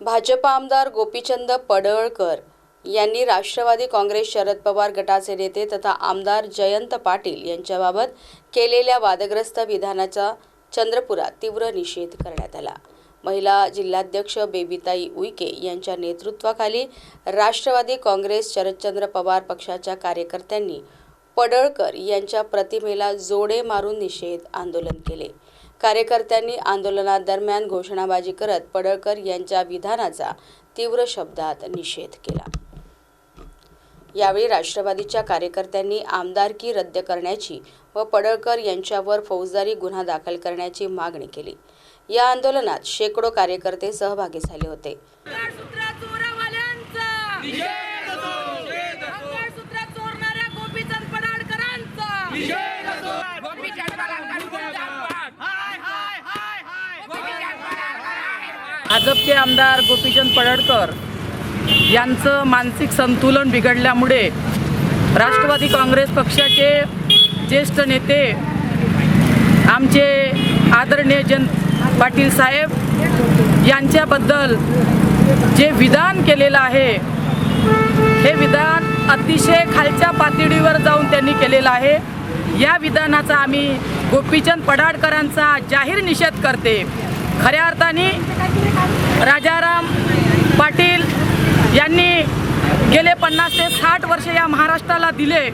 भाजप आमदार गोपीचंद पडळकर यांनी राष्ट्रवादी काँग्रेस शरद पवार गटाचे नेते तथा आमदार जयंत पाटील यांच्याबाबत केलेल्या वादग्रस्त विधानाचा चंद्रपुरात तीव्र निषेध करण्यात आला. महिला जिल्हाध्यक्ष बेबीताई उईके यांच्या नेतृत्वाखाली राष्ट्रवादी काँग्रेस शरदचंद्र पवार पक्षाच्या कार्यकर्त्यांनी पडळकर यांच्या प्रतिमेला जोडे मारून निषेध आंदोलन केले. कार्यकर्त्यांनी आंदोलनादरम्यान घोषणाबाजी करत पडळकर यांच्या विधानाचा तीव्र शब्दात निषेध केला. यावेळी राष्ट्रवादीच्या कार्यकर्त्यांनी आमदारकी रद्द करण्याची व पडळकर यांच्यावर फौजदारी गुन्हा दाखल करण्याची मागणी केली. या आंदोलनात शेकडो कार्यकर्ते सहभागी झाले होते. मंगळसूत्र भाजपचे आमदार गोपीचंद पडळकर यांचं मानसिक संतुलन बिघडल्यामुळे राष्ट्रवादी काँग्रेस पक्षाचे ज्येष्ठ नेते आमचे आदरणीय जन पाटील साहेब यांच्याबद्दल जे विधान केलेलं आहे हे विधान अतिशय खालच्या पातळीवर जाऊन त्यांनी केलेलं आहे. या विधानाचा आम्ही गोपीचंद पडाळकरांचा जाहीर निषेध करते. खऱ्या अर्थाने राजाराम पाटील यांनी गेले पन्नास ते साठ वर्ष या महाराष्ट्राला दिले.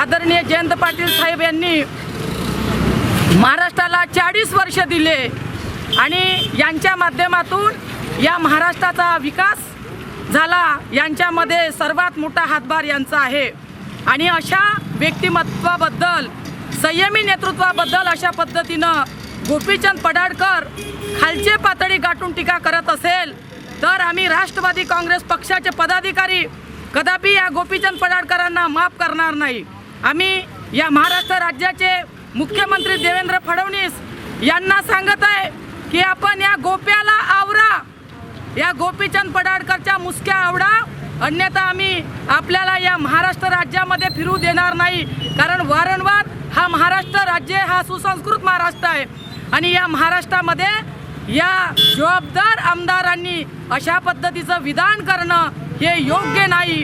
आदरणीय जयंत पाटील साहेब यांनी महाराष्ट्राला चाळीस वर्ष दिले आणि यांच्या माध्यमातून या महाराष्ट्राचा विकास झाला. यांच्यामध्ये सर्वात मोठा हातभार यांचा आहे. आणि अशा व्यक्तिमत्वाबद्दल संयमी नेतृत्वाबद्दल अशा पद्धतीनं गोपीचंद पडाळकर खालचे पातळी गाठून टीका करत असेल तर आम्ही राष्ट्रवादी काँग्रेस पक्षाचे पदाधिकारी कदापि या गोपीचंद पडाळकरांना माफ करणार नाही. आम्ही या महाराष्ट्र राज्याचे मुख्यमंत्री देवेंद्र फडणवीस यांना सांगत आहे की आपण या गोप्याला आवरा. या गोपीचंद पडाळकरच्या मुसक्या आवडा अन्यथा आम्ही आपल्याला या महाराष्ट्र राज्यामध्ये फिरू देणार नाही कारण वारंवार हा महाराष्ट्र राज्य हा सुसंस्कृत महाराष्ट्र आहे. आणि या महाराष्ट्रामध्ये या जबाबदार आमदारांनी अशा पद्धतीचं विधान करणं हे योग्य नाही.